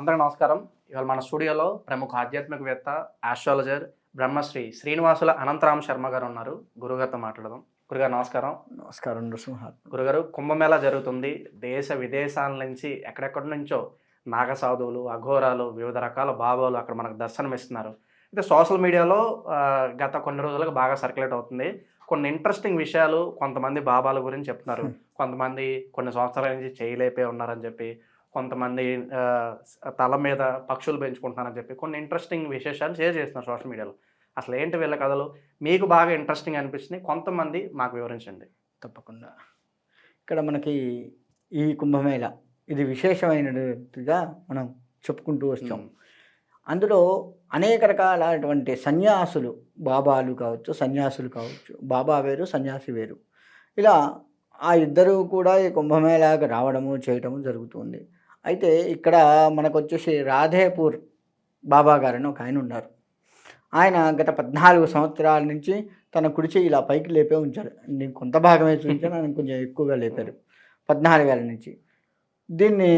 అందరికీ నమస్కారం. ఇవాళ మన స్టూడియోలో ప్రముఖ ఆధ్యాత్మికవేత్త ఆస్ట్రాలజర్ బ్రహ్మశ్రీ శ్రీనివాసుల అనంతరామ శర్మ గారు ఉన్నారు. గురుగారితో మాట్లాడదాం. గురుగారు నమస్కారం. నమస్కారం నృసింహాత్మ గురుగారు కుంభమేళా జరుగుతుంది. దేశ విదేశాల నుంచి ఎక్కడెక్కడి నుంచో నాగసాధువులు అఘోరాలు వివిధ రకాల బాబాలు అక్కడ మనకు దర్శనం ఇస్తున్నారు అయితే సోషల్ మీడియాలో గత కొన్ని రోజులుగా బాగా సర్క్యులేట్ అవుతుంది. కొన్ని ఇంట్రెస్టింగ్ విషయాలు కొంతమంది బాబాల గురించి చెప్తున్నారు. కొంతమంది కొన్ని సంవత్సరాల నుంచి చేయలేపే ఉన్నారని చెప్పి కొంతమంది తల మీద పక్షులు పెంచుకుంటున్నారని చెప్పి కొన్ని ఇంట్రెస్టింగ్ విశేషాలు షేర్ చేస్తున్నారు సోషల్ మీడియాలో అసలు ఏంటి వీళ్ళ కథలు? మీకు బాగా ఇంట్రెస్టింగ్ అనిపించినాయి కొంతమంది మాకు వివరించండి. తప్పకుండా. ఇక్కడ మనకి ఈ కుంభమేళ ఇది విశేషమైనదిగా మనం చెప్పుకుంటూ వచ్చాం అందులో అనేక రకాలైనటువంటి సన్యాసులు బాబాలు కావచ్చు సన్యాసులు కావచ్చు బాబా వేరు సన్యాసి వేరు. ఇలా ఆ ఇద్దరు కూడా ఈ కుంభమేళాకి రావడము చేయటము జరుగుతుంది. అయితే ఇక్కడ మనకు వచ్చేసి రాధేపూర్ బాబా గారని ఒక ఆయన ఉన్నారు. ఆయన గత పద్నాలుగు సంవత్సరాల నుంచి తన కుడి చెయ్యి ఇలా పైకి లేపే ఉంచారు నేను కొంత భాగమే చూపించాను ఆయన కొంచెం ఎక్కువగా లేపారు. పద్నాలుగేళ్ళ నుంచి. దీన్ని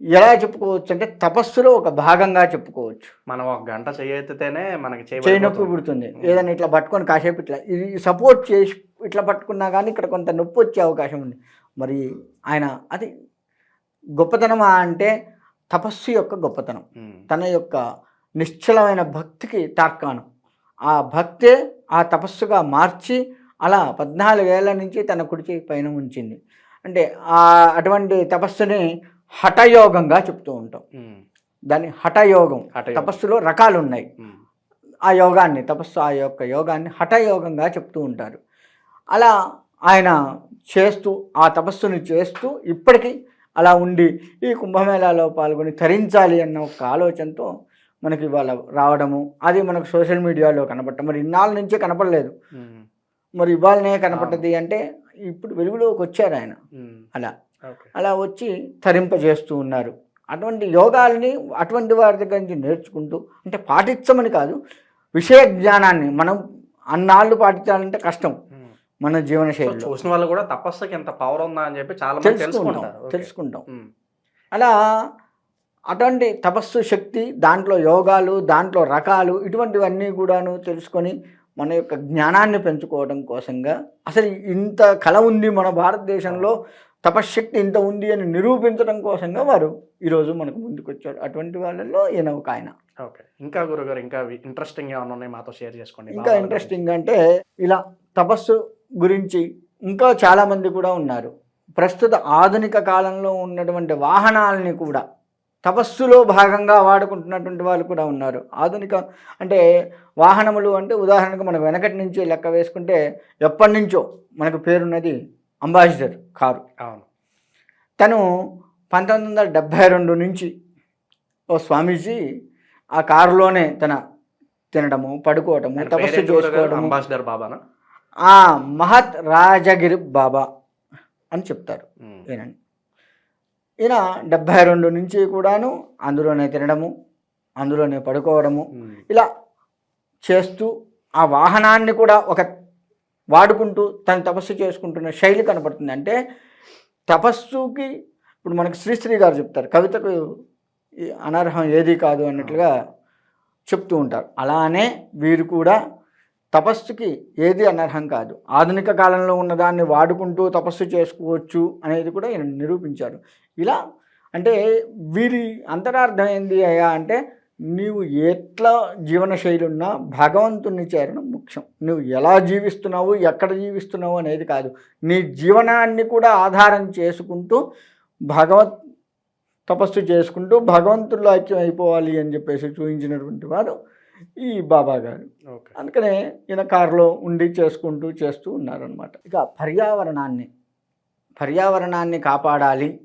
ఎలా చెప్పుకోవచ్చు అంటే తపస్సులో ఒక భాగంగా చెప్పుకోవచ్చు. మనం ఒక గంట చేయెత్తితేనే మనకి చేయి నొప్పి చేయబడిపోతుంది. పుడుతుంది ఏదైనా ఇట్లా పట్టుకొని కాసేపు ఇట్లా ఇది సపోర్ట్ చేసి ఇట్లా పట్టుకున్నా కానీ ఇక్కడ కొంత నొప్పి వచ్చే అవకాశం ఉంది. మరి ఆయన అది గొప్పతనమా అంటే తపస్సు యొక్క గొప్పతనం. తన యొక్క నిశ్చలమైన భక్తికి తార్కాణం ఆ భక్తే ఆ తపస్సుగా మార్చి అలా పద్నాలుగేళ్ళ నుంచి తన కుడి చేయి పైన ఉంచింది అంటే ఆ అటువంటి తపస్సుని హఠయోగంగా చెప్తూ ఉంటాం. దాన్ని హఠయోగం. తపస్సులో రకాలు ఉన్నాయి. ఆ యోగాన్ని తపస్సు ఆ యొక్క యోగాన్ని హఠయోగంగా చెప్తూ ఉంటారు అలా ఆయన చేస్తూ ఆ తపస్సుని చేస్తూ ఇప్పటికీ అలా ఉండి ఈ కుంభమేళాలో పాల్గొని తరించాలి అన్న ఒక ఆలోచనతో మనకి ఇవాళ రావడము. అది మనకు సోషల్ మీడియాలో కనపడటం. మరి ఇన్నాళ్ళ నుంచే కనపడలేదు. మరి ఇవాళనే కనపడ్డది అంటే ఇప్పుడు వెలుగులోకి వచ్చారు ఆయన. అలా. అలా వచ్చి తరింపజేస్తూ ఉన్నారు. అటువంటి యోగాల్ని అటువంటి వారి దగ్గర నుంచి నేర్చుకుంటూ అంటే పాటించమని కాదు విషయ జ్ఞానాన్ని మనం అన్నాళ్ళు పాటించాలంటే కష్టం. మన జీవన సో శైలిలో. చూసిన వాళ్ళు కూడా తపస్సుకి ఎంత పవర్ ఉందా అని చెప్పి చాలా మంది తెలుసుకుంటాం. తెలుసుకుంటాం. అలా అటువంటి తపస్సు శక్తి దాంట్లో యోగాలు దాంట్లో రకాలు ఇటువంటివన్నీ కూడాను తెలుసుకొని మన యొక్క జ్ఞానాన్ని పెంచుకోవడం కోసంగా అసలు ఇంత కళ ఉంది మన భారతదేశంలో తపశ్శక్తి ఇంత ఉంది అని నిరూపించడం కోసంగా వారు ఈరోజు మనకు ముందుకు వచ్చారు అటువంటి వాళ్ళల్లో ఈయన ఒక ఆయన. ఓకే. ఇంకా గురుగారు ఇంకా ఇంట్రెస్టింగ్ ఏమైనా ఉన్నాయి మాతో షేర్ చేసుకోండి. ఇంకా ఇంట్రెస్టింగ్ అంటే ఇలా తపస్సు గురించి ఇంకా చాలామంది కూడా ఉన్నారు. ప్రస్తుత ఆధునిక కాలంలో ఉన్నటువంటి వాహనాలని కూడా తపస్సులో భాగంగా వాడుకుంటున్నటువంటి వాళ్ళు కూడా ఉన్నారు. ఆధునిక అంటే వాహనములు అంటే ఉదాహరణకు మనం వెనకటి నుంచి లెక్క వేసుకుంటే ఎప్పటి నుంచో మనకు పేరున్నది అంబాసిడర్ కారు. అవును. తను పంతొమ్మిది వందల డెబ్భై రెండు నుంచి ఓ స్వామీజీ ఆ కారులోనే తన తినడము పడుకోవటము తపస్సు? చేసుకోవడము. అంబాసిడర్ బాబానా? ఆ మహత్ రాజగిరి బాబా అని చెప్తారు. ఉమ్. ఈయనని. ఈయన డెబ్భై రెండు నుంచి కూడాను అందులోనే తినడము అందులోనే పడుకోవడము. ఇలా చేస్తూ ఆ వాహనాన్ని కూడా ఒక వాడుకుంటూ తను తపస్సు చేసుకుంటున్న శైలి కనపడుతుంది. అంటే తపస్సుకి ఇప్పుడు మనకు శ్రీశ్రీ గారు చెప్తారు. కవితకు అనర్హం ఏది కాదు అన్నట్లుగా చెప్తూ ఉంటారు. అలానే వీరు కూడా తపస్సుకి ఏది అనర్హం కాదు. ఆధునిక కాలంలో ఉన్నదాన్ని వాడుకుంటూ తపస్సు చేసుకోవచ్చు అనేది కూడా ఈయన నిరూపించారు ఇలా అంటే వీరి అంతరార్థం ఏంది అయ్యా అంటే నీవు ఎట్లా జీవన శైలి ఉన్నా భగవంతుని చేరడం ముఖ్యం. నువ్వు ఎలా జీవిస్తున్నావు ఎక్కడ జీవిస్తున్నావు అనేది కాదు. నీ జీవనాన్ని కూడా ఆధారం చేసుకుంటూ భగవత్ తపస్సు చేసుకుంటూ భగవంతుల్లో ఐక్యం అయిపోవాలి అని చెప్పేసి చూపించినటువంటి వారు ఈ బాబా గారు. అందుకనే ఈయన కారులో ఉండి చేసుకుంటూ చేస్తూ ఉన్నారనమాట ఇక పర్యావరణాన్ని పర్యావరణాన్ని కాపాడాలి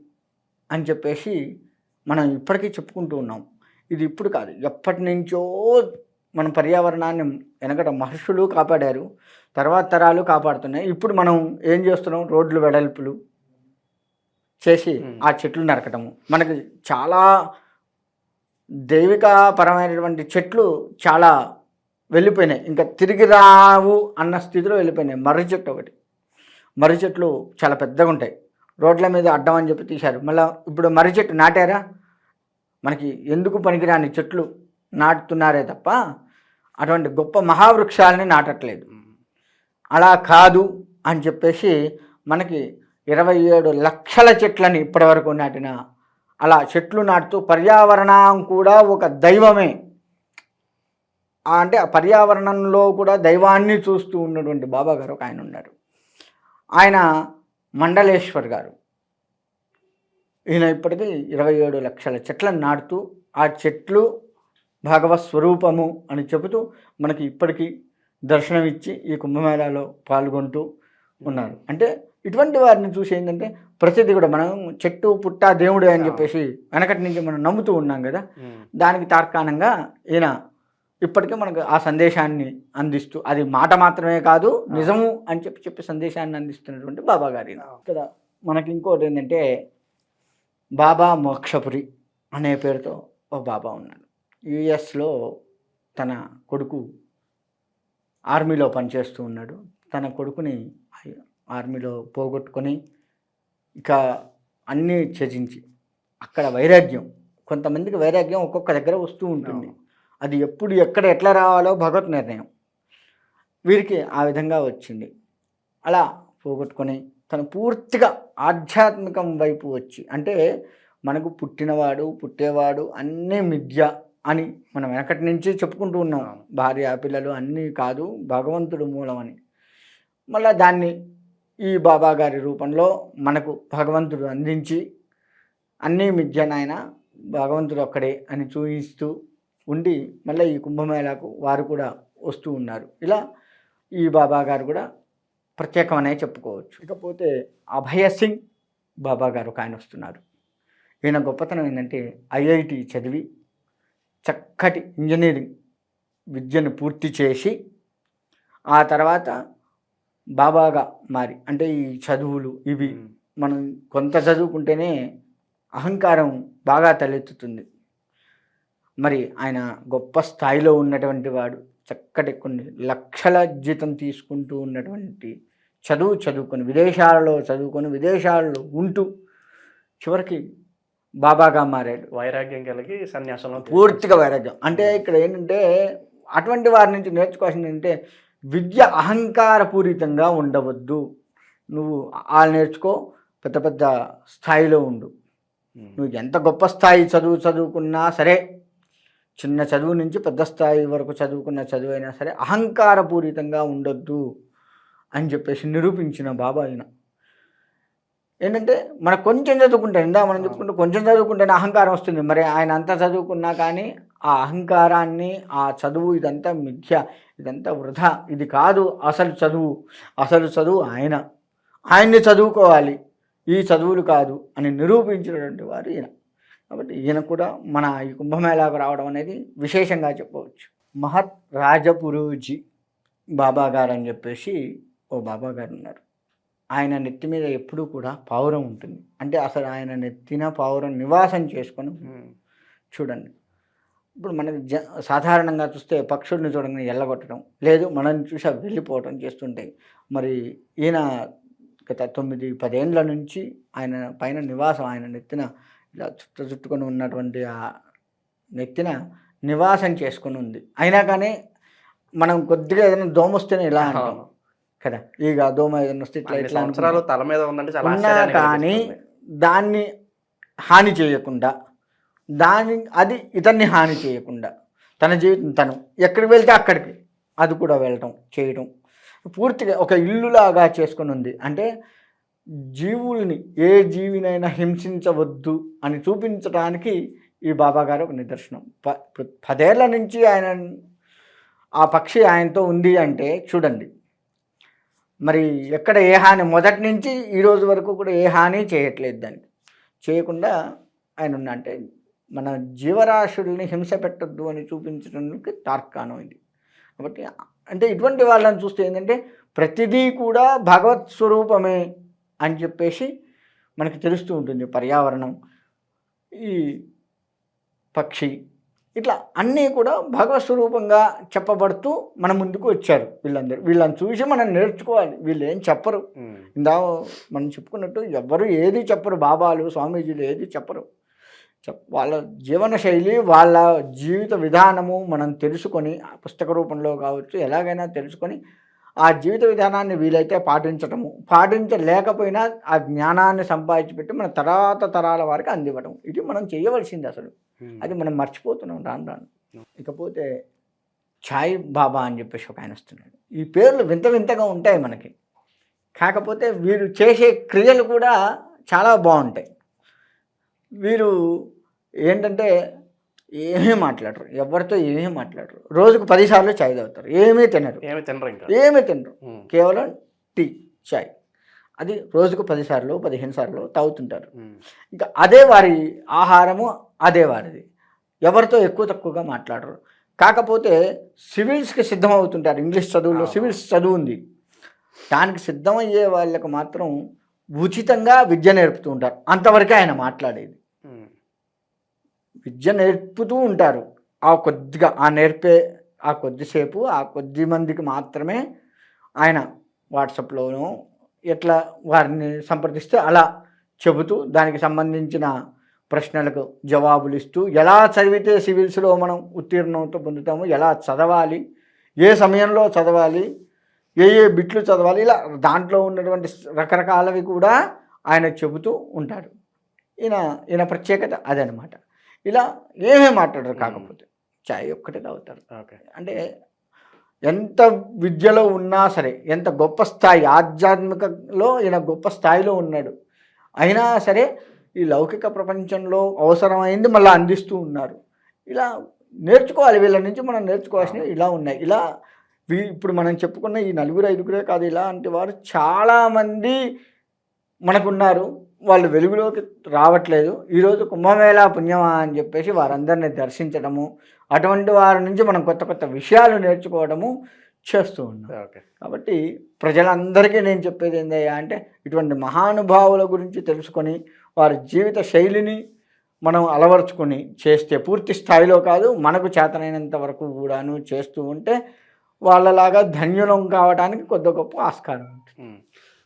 అని చెప్పేసి మనం ఇప్పటికీ చెప్పుకుంటూ ఉన్నాం. ఇది ఇప్పుడు కాదు ఎప్పటి నుంచో మన పర్యావరణాన్ని వెనకట మహర్షులు కాపాడారు తర్వాత తరాలు కాపాడుతున్నాయి. ఇప్పుడు మనం ఏం చేస్తున్నాం? రోడ్లు వెడల్పులు చేసి. ఆ చెట్లు నరకటము. మనకి చాలా దైవిక పరమైనటువంటి చెట్లు చాలా వెళ్ళిపోయినాయి. ఇంకా తిరిగి రావు అన్న స్థితిలో వెళ్ళిపోయినాయి. మర్రి చెట్టు ఒకటి. మర్రి చెట్లు చాలా పెద్దగా ఉంటాయి. రోడ్ల మీద అడ్డం అని చెప్పి తీశారు. మళ్ళీ ఇప్పుడు మర్రి చెట్టు నాటారా? మనకి ఎందుకు పనికిరాని చెట్లు నాటుతున్నారే తప్ప అటువంటి గొప్ప మహావృక్షాలని నాటట్లేదు. అలా కాదు అని చెప్పేసి మనకి ఇరవై ఏడు లక్షల చెట్లని ఇప్పటివరకు నాటిన అలా చెట్లు నాటుతూ పర్యావరణం కూడా ఒక దైవమే. అంటే ఆ పర్యావరణంలో కూడా దైవాన్ని చూస్తూ ఉన్నటువంటి బాబా గారు ఒక ఆయన ఉన్నారు. ఆయన మండలేశ్వర్ గారు. ఈయన ఇప్పటికీ ఇరవై ఏడు లక్షల చెట్లను నాటుతూ ఆ చెట్లు భగవత్ స్వరూపము అని చెబుతూ మనకి ఇప్పటికీ దర్శనమిచ్చి ఈ కుంభమేళాలో పాల్గొంటూ ఉన్నారు. అంటే ఇటువంటి వారిని చూసి ఏంటంటే ప్రతిదీ కూడా మనం చెట్టు పుట్ట దేవుడే అని చెప్పేసి వెనకటి నుంచి మనం నమ్ముతూ ఉన్నాం కదా. దానికి తార్కాణంగా ఈయన ఇప్పటికీ మనకు ఆ సందేశాన్ని అందిస్తూ అది మాట మాత్రమే కాదు నిజము అని చెప్పి చెప్పి సందేశాన్ని అందిస్తున్నటువంటి బాబా గారి ఇక్కడ మనకి ఇంకోటి ఏంటంటే బాబా మోక్షపురి అనే పేరుతో ఓ బాబా ఉన్నాడు యుఎస్లో తన కొడుకు ఆర్మీలో పనిచేస్తూ ఉన్నాడు. తన కొడుకుని ఆర్మీలో పోగొట్టుకొని ఇక అన్నీ త్యజించి అక్కడ వైరాగ్యం. కొంతమందికి వైరాగ్యం ఒక్కొక్క దగ్గర వస్తూ ఉంటుంది. అది ఎప్పుడు ఎక్కడ ఎట్లా రావాలో భగవత్ నిర్ణయం. వీరికి ఆ విధంగా వచ్చింది. అలా పోగొట్టుకొని తను పూర్తిగా ఆధ్యాత్మికం వైపు వచ్చి అంటే మనకు పుట్టినవాడు పుట్టేవాడు అన్నీ మిథ్య అని మనం వెనకటి నుంచి చెప్పుకుంటూ ఉన్నాం. భార్య పిల్లలు అన్నీ కాదు భగవంతుడు మూలం అని మళ్ళా దాన్ని ఈ బాబా గారి రూపంలో మనకు భగవంతుడు అందించి అన్నీ మిథ్యనాయన భగవంతుడు ఒక్కడే అని చూపిస్తూ ఉండి మళ్ళీ ఈ కుంభమేళాకు వారు కూడా వస్తూ ఉన్నారు. ఇలా ఈ బాబా గారు కూడా ప్రత్యేకమనే చెప్పుకోవచ్చు. ఇకపోతే అభయ సింగ్ బాబా గారు ఒక ఆయన వస్తున్నారు. ఈయన గొప్పతనం ఏంటంటే ఐఐటి చదివి చక్కటి ఇంజనీరింగ్ విద్యను పూర్తి చేసి ఆ తర్వాత బాబాగా మారి అంటే ఈ చదువులు ఇవి. మనం కొంత చదువుకుంటేనే అహంకారం బాగా తలెత్తుతుంది. మరి ఆయన గొప్ప స్థాయిలో ఉన్నటువంటి వాడు చక్కటి కొన్ని లక్షల జీతం తీసుకుంటూ ఉన్నటువంటి చదువు చదువుకొని విదేశాలలో చదువుకొని విదేశాలలో ఉంటూ చివరికి బాబాగా మారాడు. వైరాగ్యం కలిగి సన్యాసంలో పూర్తిగా వైరాగ్యం. అంటే ఇక్కడ ఏంటంటే అటువంటి వారి నుంచి నేర్చుకోవాల్సింది ఏంటంటే విద్య అహంకారపూరితంగా ఉండవద్దు. నువ్వు వాళ్ళు నేర్చుకో పెద్ద పెద్ద స్థాయిలో ఉండు. నువ్వు ఎంత గొప్ప స్థాయి చదువు చదువుకున్నా సరే చిన్న చదువు నుంచి పెద్ద స్థాయి వరకు చదువుకున్న చదువు అయినా సరే అహంకారపూరితంగా ఉండొద్దు అని చెప్పేసి నిరూపించిన బాబా ఆయన ఏంటంటే మనం కొంచెం చదువుకుంటే ఇందా మనం చెప్పుకుంటే కొంచెం చదువుకుంటేనే అహంకారం వస్తుంది. మరి ఆయన అంతా చదువుకున్నా కానీ ఆ అహంకారాన్ని ఆ చదువు ఇదంతా మిథ్య ఇదంతా వృధా. ఇది కాదు అసలు చదువు. అసలు చదువు ఆయన. ఆయన్ని చదువుకోవాలి. ఈ చదువులు కాదు అని నిరూపించినటువంటి వారు ఈయన. కాబట్టి ఈయన కూడా మన ఈ కుంభమేళాకు రావడం అనేది విశేషంగా చెప్పవచ్చు. మహత్ రాజపురూజీ బాబా గారు అని చెప్పేసి ఓ బాబా గారు ఉన్నారు. ఆయన నెత్తి మీద ఎప్పుడూ కూడా పావురం ఉంటుంది. అంటే అసలు ఆయన నెత్తిన పావురం నివాసం చేసుకొని. చూడండి. ఇప్పుడు మనకి జ సాధారణంగా చూస్తే పక్షుల్ని చూడగానే ఎల్లగొట్టడం లేదు మనం చూసి అవి వెళ్ళిపోవడం చేస్తుంటాయి మరి ఈయన గత తొమ్మిది పదేండ్ల నుంచి ఆయన పైన నివాసం ఆయన నెత్తిన ఇలా చుట్టు చుట్టుకొని ఉన్నటువంటి ఆ నెత్తిన నివాసం చేసుకొని ఉంది అయినా కానీ మనం కొద్దిగా ఏదైనా దోమ వస్తేనే ఇలా అంటాం. కదా ఇక దోమ ఏదైనా వస్తే ఇట్లా ఇట్లా. తల మీద ఉందంటే ఉన్నా కానీ. దాన్ని హాని చేయకుండా దాని అది ఇతన్ని హాని చేయకుండా తన జీవితం తను ఎక్కడికి వెళ్తే అక్కడికి అది కూడా వెళ్ళటం చేయటం. పూర్తిగా ఒక ఇల్లులాగా చేసుకొని ఉంది. అంటే జీవుల్ని ఏ జీవినైనా హింసించవద్దు అని చూపించడానికి ఈ బాబా గారు ఒక నిదర్శనం. ప పదేళ్ళ నుంచి ఆయన ఆ పక్షి ఆయనతో ఉంది అంటే చూడండి. మరి ఎక్కడ ఏ హాని మొదటి నుంచి ఈరోజు వరకు కూడా ఏ హాని చేయట్లేదు దానికి. చేయకుండా ఆయన ఉన్న అంటే మన జీవరాశుల్ని హింస పెట్టద్దు అని చూపించడానికి తార్కాణం ఇది. కాబట్టి అంటే ఇటువంటి వాళ్ళని చూస్తే ఏంటంటే ప్రతిదీ కూడా భగవత్ స్వరూపమే అని చెప్పేసి మనకి తెలుస్తూ ఉంటుంది. పర్యావరణం ఈ పక్షి ఇట్లా అన్నీ కూడా భగవత్ స్వరూపంగా చెప్పబడుతూ మన ముందుకు వచ్చారు వీళ్ళందరూ. వీళ్ళని చూసి మనం నేర్చుకోవాలి. వీళ్ళు ఏం చెప్పరు. ఇందా మనం చెప్పుకున్నట్టు ఎవ్వరు ఏది చెప్పరు. బాబాలు స్వామీజీలు ఏది చెప్పరు. చెప్ వాళ్ళ జీవన శైలి వాళ్ళ జీవిత విధానము మనం తెలుసుకొని పుస్తక రూపంలో కావచ్చు ఎలాగైనా తెలుసుకొని ఆ జీవిత విధానాన్ని వీలైతే పాటించటము. పాటించలేకపోయినా ఆ జ్ఞానాన్ని సంపాదించి పెట్టి మన తర్వాత తరాల వారికి అందివ్వడం ఇది మనం చేయవలసింది అసలు. అది మనం మర్చిపోతున్నాం రాను రాను. ఇకపోతే ఛాయ్ బాబా అని చెప్పేసి ఒక ఆయన వస్తున్నాడు. ఈ పేర్లు వింత వింతగా ఉంటాయి మనకి. కాకపోతే వీరు చేసే క్రియలు కూడా చాలా బాగుంటాయి. వీరు ఏంటంటే ఏమీ మాట్లాడరు ఎవరితో ఏమీ మాట్లాడరు. రోజుకు పదిసార్లు ఛాయ్ తాగుతారు ఏమీ తినరు. ఏమి తినరు ఇంకా. ఏమీ తినరు. కేవలం టీ ఛాయ్ అది రోజుకు పదిసార్లు పదిహేను సార్లు తాగుతుంటారు. ఇంకా అదే వారి ఆహారము అదే వారిది. ఎవరితో ఎక్కువ తక్కువగా మాట్లాడరు. కాకపోతే సివిల్స్కి సిద్ధం అవుతుంటారు ఇంగ్లీష్ చదువులో. సివిల్స్ చదువు ఉంది. దానికి సిద్ధమయ్యే వాళ్ళకు మాత్రం ఉచితంగా విద్య నేర్పుతూ ఉంటారు. అంతవరకే ఆయన మాట్లాడేది. విద్య నేర్పుతూ ఉంటారు. ఆ కొద్దిగా ఆ నేర్పే ఆ కొద్దిసేపు ఆ కొద్ది మందికి మాత్రమే ఆయన వాట్సాప్లోనూ ఎట్లా వారిని సంప్రదిస్తే అలా చెబుతూ దానికి సంబంధించిన ప్రశ్నలకు జవాబులు ఇస్తూ ఎలా చదివితే సివిల్స్లో మనం ఉత్తీర్ణత పొందుతాము ఎలా చదవాలి ఏ సమయంలో చదవాలి ఏ ఏ బిట్లు చదవాలి ఇలా దాంట్లో ఉన్నటువంటి రకరకాలవి కూడా ఆయన చెబుతూ ఉంటాడు. ఈయన ఈయన ప్రత్యేకత అదనమాట. ఇలా ఏమీ మాట్లాడరు కాకపోతే. చాయ్ ఒక్కటే తాగుతారు. అంటే ఎంత విద్యలో ఉన్నా సరే ఎంత గొప్ప స్థాయి ఆధ్యాత్మికలో ఈయన గొప్ప స్థాయిలో ఉన్నాడు. అయినా సరే ఈ లౌకిక ప్రపంచంలో అవసరమైంది మళ్ళీ అందిస్తూ ఉన్నారు. ఇలా నేర్చుకోవాలి వీళ్ళ నుంచి మనం నేర్చుకోవాల్సినవి ఇలా ఉన్నాయి. ఇలా ఇప్పుడు మనం చెప్పుకున్న ఈ నలుగురు ఐదుగురే కాదు ఇలాంటి వారు చాలామంది మనకున్నారు. వాళ్ళు వెలుగులోకి రావట్లేదు. ఈరోజు కుంభమేళా పుణ్యమా అని చెప్పేసి వారందరిని దర్శించడము అటువంటి వారి నుంచి మనం కొత్త కొత్త విషయాలు నేర్చుకోవడము చేస్తూ ఉన్నాం. ఓకే. కాబట్టి ప్రజలందరికీ నేను చెప్పేది ఏందయ్యా అంటే ఇటువంటి మహానుభావుల గురించి తెలుసుకొని వారి జీవిత శైలిని మనం అలవరుచుకొని చేస్తే పూర్తి స్థాయిలో కాదు మనకు చేతనైనంత వరకు కూడాను చేస్తూ ఉంటే వాళ్ళలాగా ధన్యులం కావడానికి కొద్ది గొప్ప ఆస్కారం ఉంటుంది.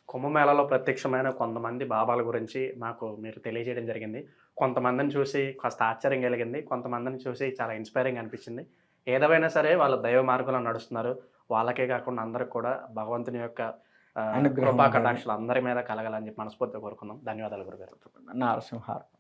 కుంభమేళాలో ప్రత్యక్షమైన కొంతమంది బాబాల గురించి మాకు మీరు తెలియజేయడం జరిగింది. కొంతమందిని చూసి కాస్త ఆశ్చర్యం కలిగింది. కొంతమందిని చూసి చాలా ఇన్స్పైరింగ్ అనిపించింది. ఏదైనా సరే వాళ్ళ దైవ మార్గంలో నడుస్తున్నారు. వాళ్ళకే కాకుండా అందరికి కూడా భగవంతుని యొక్క కృపా. కటాక్షలు అందరి మీద కలగాలని చెప్పి మనస్ఫూర్తిగా కోరుకుందాం. ధన్యవాదాలు గురుగారు. నరసింహారం